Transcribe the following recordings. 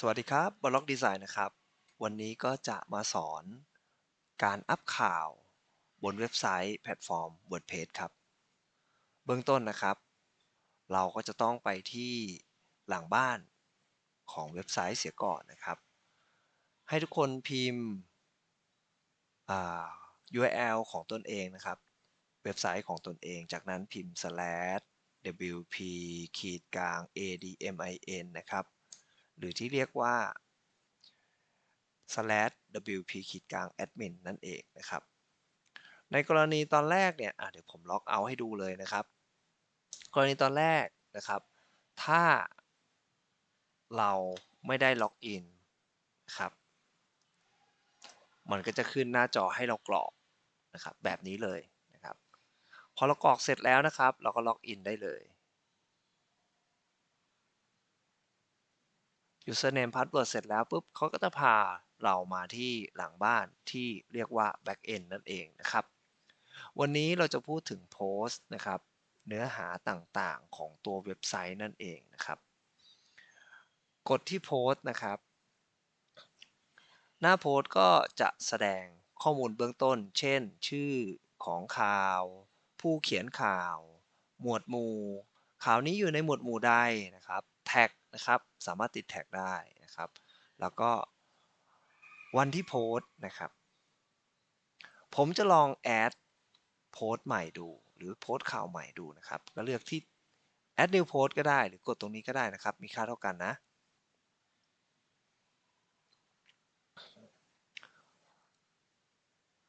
สวัสดีครับบล็อกดีไซน์นะครับ วันนี้ก็จะมาสอนการอัพข่าวบนเว็บไซต์แพลตฟอร์ม WordPress ครับ เบื้องต้นนะครับ เราก็จะต้องไปที่หลังบ้านของเว็บไซต์เสียก่อนนะครับ ให้ทุกคนพิมพ์ URL ของตนเองนะครับ เว็บไซต์ของตนเอง จากนั้นพิมพ์ slash wp ขีดกลาง admin นะครับ หรือที่เรียกว่า slash wp ขีดกลาง admin นั่นเองนะครับ ในกรณีตอนแรกเนี่ยเดี๋ยวผมล็อกเอาให้ดูเลยนะครับ กรณีตอนแรกนะครับ ถ้าเราไม่ได้ล็อกอินครับ มันก็จะขึ้นหน้าจอให้เรากรอกนะครับ แบบนี้เลยนะครับ พอเรากรอกเสร็จแล้วนะครับ เราก็ล็อกอินได้เลย username password เสร็จแล้วปุ๊บเขาก็จะพาเรามาที่หลังบ้านที่เรียกว่า backend นั่นเองนะครับ วันนี้เราจะพูดถึงโพสต์นะครับ เนื้อหาต่างๆของตัวเว็บไซต์นั่นเองนะครับ กดที่โพสต์นะครับ หน้าโพสต์ก็จะแสดงข้อมูลเบื้องต้น เช่น ชื่อของข่าว ผู้เขียนข่าว หมวดหมู่ ข่าวนี้อยู่ในหมวดหมู่ใดนะครับ แท็ก นะครับ สามารถติดแท็กได้นะครับ แล้วก็วันที่โพสต์นะครับ ผมจะลองแอดโพสต์ใหม่ดู หรือโพสต์ข่าวใหม่ดูนะครับ ก็เลือกที่ add new post ก็ได้หรือกดตรงนี้ก็ได้นะครับ มีค่าเท่ากันนะ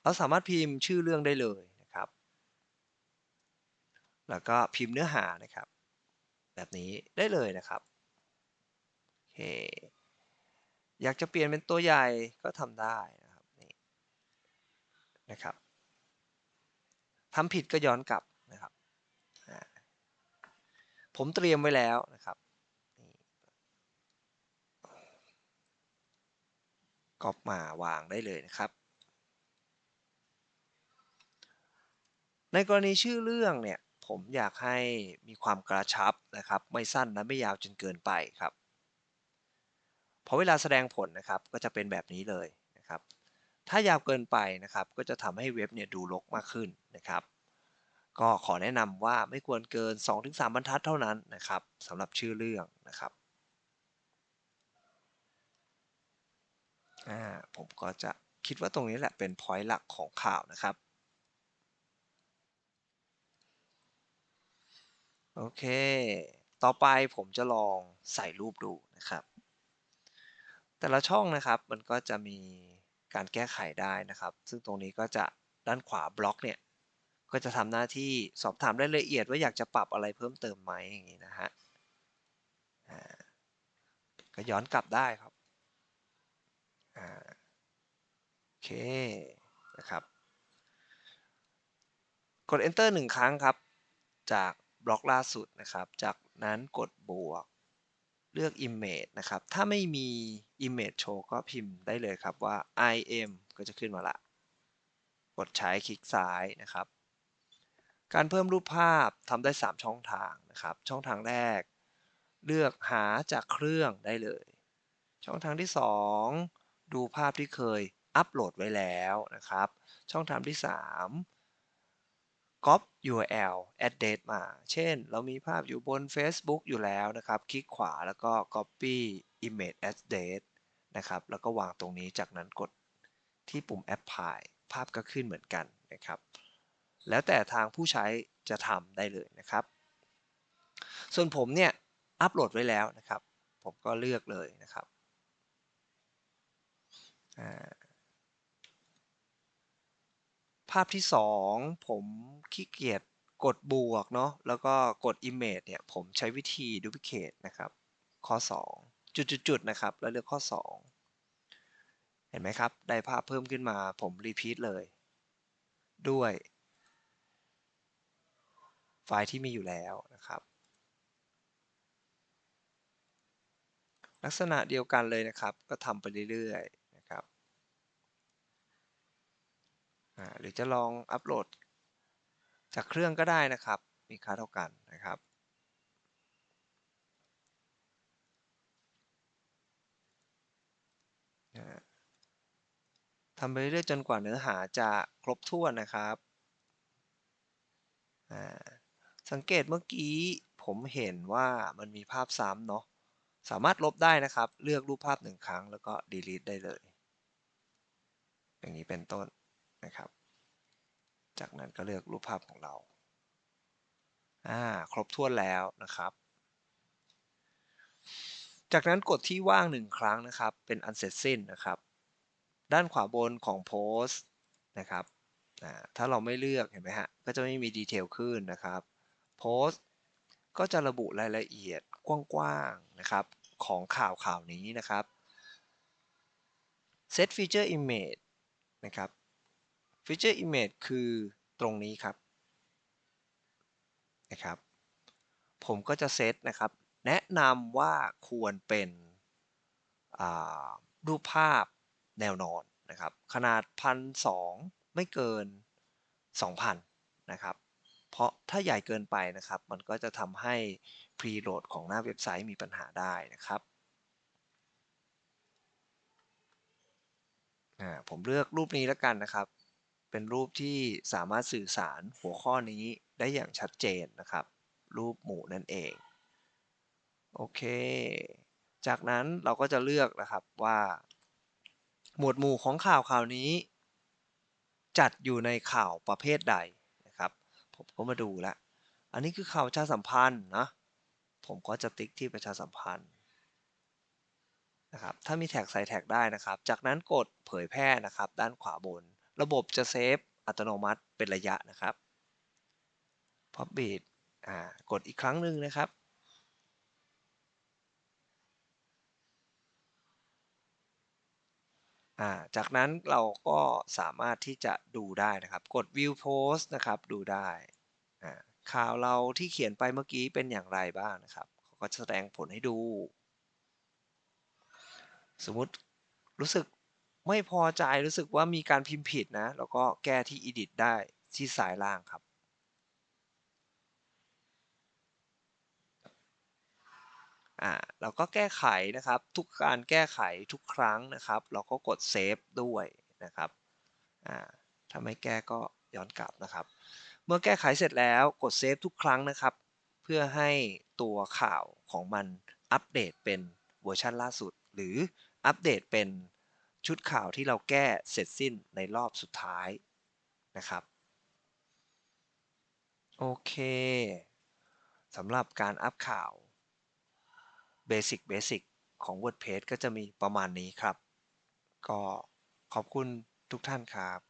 เราสามารถพิมพ์ชื่อเรื่องได้เลยนะครับ แล้วก็พิมพ์เนื้อหานะครับ แบบนี้ได้เลยนะครับ อเคอยากจะเปลี่ยนเป็นตัวใหญ่ก็ทำได้นะครับนี่นะครับทำผิดก็ย้อนกลับนะครับ ผมเตรียมไว้แล้วนะครับก๊อปมาวางได้เลยนะครับ ในกรณีชื่อเรื่องเนี่ยผมอยากให้มีความกระชับนะครับ ไม่สั้นและไม่ยาวจนเกินไปครับ พอเวลาแสดงผลนะครับก็จะเป็นแบบนี้เลยนะครับ ถ้ายาวเกินไปนะครับ ก็จะทำให้เว็บเนี่ยดูรกมากขึ้นนะครับ ก็ขอแนะนำว่าไม่ควรเกิน 2-3 บรรทัดเท่านั้นนะครับสำหรับชื่อเรื่องนะครับผมก็จะคิดว่าตรงนี้แหละเป็น point หลักของข่าวนะครับ โอเค ต่อไปผมจะลองใส่รูปดูนะครับ แต่ละช่องนะครับมันก็จะมีการแก้ไขได้นะครับ ซึ่งตรงนี้ก็จะด้านขวาบล็อกเนี่ยก็จะทำหน้าที่สอบถามรายละเอียดว่าอยากจะปรับอะไรเพิ่มเติมไหมอย่างนี้นะฮะก็ย้อนกลับได้ครับโอเคนะครับ กด enter หนึ่งครั้งครับ จากบล็อกล่าสุดนะครับ จากนั้นกดบวก เลือก image นะครับ ถ้าไม่มี image show ก็พิมพ์ได้เลยครับว่า im ก็จะขึ้นมาละ กดใช้คลิกซ้ายนะครับ การเพิ่มรูปภาพทำได้ 3 ช่องทางนะครับ ช่องทางแรก เลือกหาจากเครื่องได้เลย ช่องทางที่ 2 ดูภาพที่เคยอัปโหลดไว้แล้วนะครับ ช่องทางที่ 3 copy URL address มา เช่น เรามีภาพอยู่บน Facebook อยู่แล้วนะครับ คลิกขวาแล้วก็ copy image address นะครับ แล้วก็วางตรงนี้ จากนั้นกดที่ปุ่ม apply ภาพก็ขึ้นเหมือนกันนะครับ แล้วแต่ทางผู้ใช้จะทำได้เลยนะครับ ส่วนผมเนี่ยอัปโหลดไว้แล้วนะครับ ผมก็เลือกเลยนะครับ ภาพที่ 2 ผมขี้เกียจกดบวกเนาะแล้วก็กด Image เนี่ย ผมใช้วิธี Duplicate นะครับ ข้อ 2 จุดๆนะครับ แล้วเลือกข้อ 2 เห็นไหมครับ ได้ภาพเพิ่มขึ้นมาผมรีพีทเลย ด้วย ไฟล์ที่มีอยู่แล้วนะครับ ลักษณะเดียวกันเลยนะครับ ก็ทำไปเรื่อยๆ หรือจะลองอัปโหลดจากเครื่องก็ได้นะครับ มีค่าเท่ากันนะครับ ทำไปเรื่อยจนกว่าเนื้อหาจะครบถ้วนนะครับ สังเกตเมื่อกี้ผมเห็นว่ามันมีภาพซ้ำเนาะ สามารถลบได้นะครับ เลือกรูปภาพหนึ่งครั้งแล้วก็ดีลิตได้เลย อย่างนี้เป็นต้น นะครับ จากนั้นก็เลือกรูปภาพของเรา อ่า ครบถ้วนแล้วนะครับ จากนั้นกดที่ว่างหนึ่งครั้งนะครับ เป็นอันเสร็จสิ้นนะครับ ด้านขวาบนของโพสต์นะครับอ่าถ้าเราไม่เลือกเห็นไหมฮะ ก็จะไม่มีดีเทลขึ้นนะครับโพสต์ก็จะระบุรายละเอียดกว้างๆนะครับ ของข่าวข่าวนี้นะครับ set feature image นะครับ feature image คือตรงนี้ครับนะครับ ผมก็จะเซตนะครับ แนะนำว่าควรเป็นรูปภาพแนวนอนนะครับ ขนาดพันสองไม่เกิน 2,000 นะครับ เพราะถ้าใหญ่เกินไปนะครับ มันก็จะทำให้ preload ของหน้าเว็บไซต์มีปัญหาได้นะครับผมเลือกรูปนี้แล้วกันนะครับ เป็นรูปที่สามารถสื่อสารหัวข้อนี้ได้อย่างชัดเจนนะครับ รูปหมู่นั่นเอง โอเค จากนั้นเราก็จะเลือกนะครับว่า หมวดหมู่ของข่าวข่าวนี้ จัดอยู่ในข่าวประเภทใดนะครับ ผมก็มาดูล้วอันนี้คือข่าวประชาสัมพันธ์นะผมก็จะติ๊กที่ประชาสัมพันธ์นะครับถ้ามีแท็กใส่แท็กได้นะครับ จากนั้นกดเผยแพร่นะครับ ด้านขวาบน ระบบจะเซฟอัตโนมัติเป็นระยะนะครับ Publish อ่ากดอีกครั้งหนึ่งนะครับาจากนั้นเราก็สามารถที่จะดูได้นะครับ กด View Post นะครับดูได้ข่าวเราที่เขียนไปเมื่อกี้เป็นอย่างไรบ้างนะครับเขาก็แสดงผลให้ดู สมมติรู้สึก ไม่พอใจรู้สึกว่ามีการพิมพ์ผิดนะ แล้วก็แก้ที่ Edit ได้ที่ซ้ายล่างครับ อ่าเราก็แก้ไขนะครับ ทุกการแก้ไขทุกครั้งนะครับ เราก็กดเซฟด้วยนะครับอ่าถ้าไม่แก้ก็ย้อนกลับนะครับ เมื่อแก้ไขเสร็จแล้วกดเซฟทุกครั้งนะครับ เพื่อให้ตัวข่าวของมันอัปเดตเป็นเวอร์ชันล่าสุด หรืออัปเดตเป็น ชุดข่าวที่เราแก้เสร็จสิ้นในรอบสุดท้ายนะครับ โอเคสำหรับการอัพข่าวเบสิกเบสิกของ WordPress ก็จะมีประมาณนี้ครับ ก็ขอบคุณทุกท่านครับ